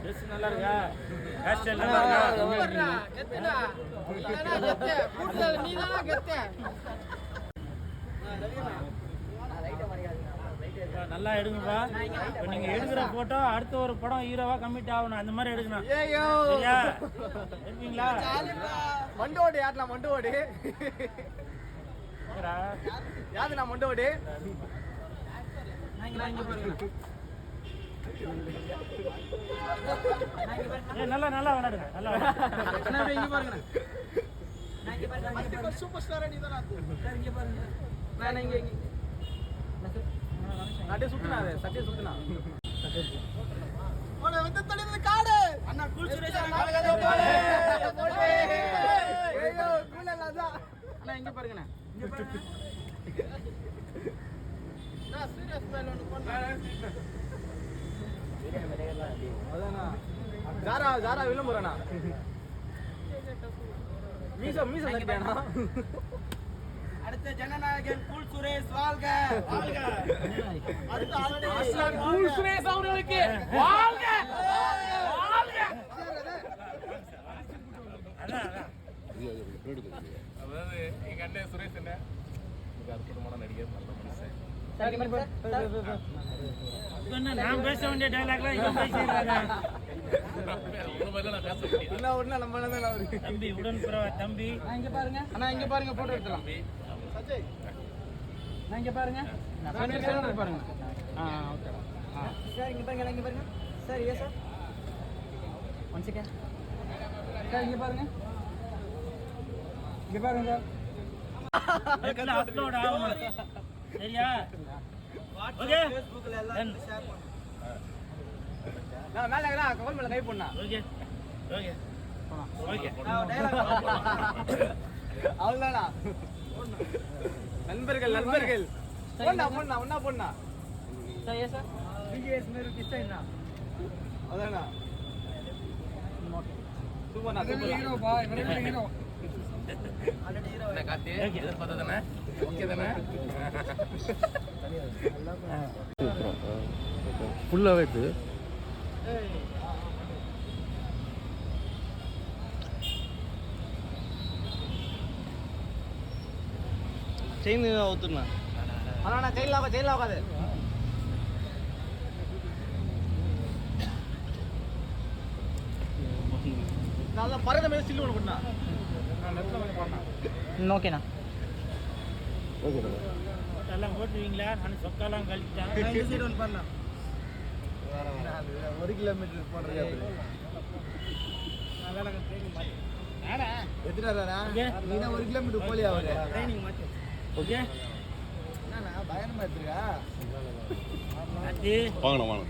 Dress நல்லா இருக்கா hair style நல்லா இருக்கா நல்லா எடுங்கப்பா இப்போ நீங்க எடுக்கிற போட்டோ அடுத்த ஒரு படம் ஹீரோவா கமிட் ஆகணும் அந்த மாதிரி எடுக்கணும் எடுப்பீங்களா மண்டு ஓடு யாருலாம் மண்டு ஓடு யாருண்ணா மண்டு ஓடு ஏய், நல்லா நல்லா விளையாடுங்க நல்லா விளையாடுங்க. சூப்பர் ஸ்டார் நீ தான் நட்டே சுத்துனா அது. சட்டே சுத்துனா ஓட வந்து தள்ளினது காடு. அண்ணா கூல் சுரேஷ் அண்ணா ஐயோ கூல் அண்ணா அண்ணா இங்க இங்க பாருங்க. நான் சீரியஸ் மேல ஒன்னு பண்றேன் அதானா ஜாரா ஜாரா விளம்பரண்ணா மீச மீச தட்டியானா அடுத்த ஜனநாயகன் கூல் சுரேஷ் வாழ்க. வாழ்க. அடுத்த கூல் சுரேஷ் அவர்களுக்கு வாழ்க. வாழ்க. அதான் அதான். அதாவது எங்க அண்ணன் சுரேஷ் என்ன? மிக அற்புதமான நடிகர் நல்ல நான் பேச வேண்டிய டைலாக்லாம் இங்க பேசிடுறாங்க தம்பி உடன் பிறவ தம்பி இங்க பாருங்க அண்ணா இங்க பாருங்க போட்டோ சஜய் நான் இங்க பாருங்க பாருங்க ஆ ஓகே சார் இங்க பாருங்க இங்க பாருங்க சார் ஏ சார் ஒன் செகண்ட் சார் இங்க பாருங்க இங்க பாருங்க நெட்ல அப்லோட் ஆகும் சரியா ஓகே. நான் மேல இருக்கா கவல் மேல கை போடா ஓகே ஓகே ஓகே அவ்வளோதானா? நண்பர்கள் நண்பர்கள். பொண்ணா பொண்ணா ஒண்ணா பொண்ணா. சார் ஏ சார் பிஜிஎஸ் மேரு கிஸ்டா என்ன அதானா சூப்பர்ண்ணா சூப்பர் ஹீரோ என்ன கார்த்தி Okay. எதிர்பார்த்ததானே ஓகே தானே? ஃபுல்லாகவே இது. செயின் ஊத்துனா. அண்ணா கையில் ஆகாது செயின் ஆகாது. நல்லா பறந்த மாதிரி சில்லு ஒன்று பண்ணா ஓகேண்ணா ஓகே எல்லாம் போட்டுருவீங்களா நான் சொக்காலாம் கழிச்சிட்டேன் ஒன்று பண்ணா ஒரு கிலோமீட்டர் போடுறது தான் ஒரு கிலோமீட்டர் போலியா அவரு? ஓகே. பயணமா எடுத்துருக்கா? அது. வாங்கண்ணா வாங்க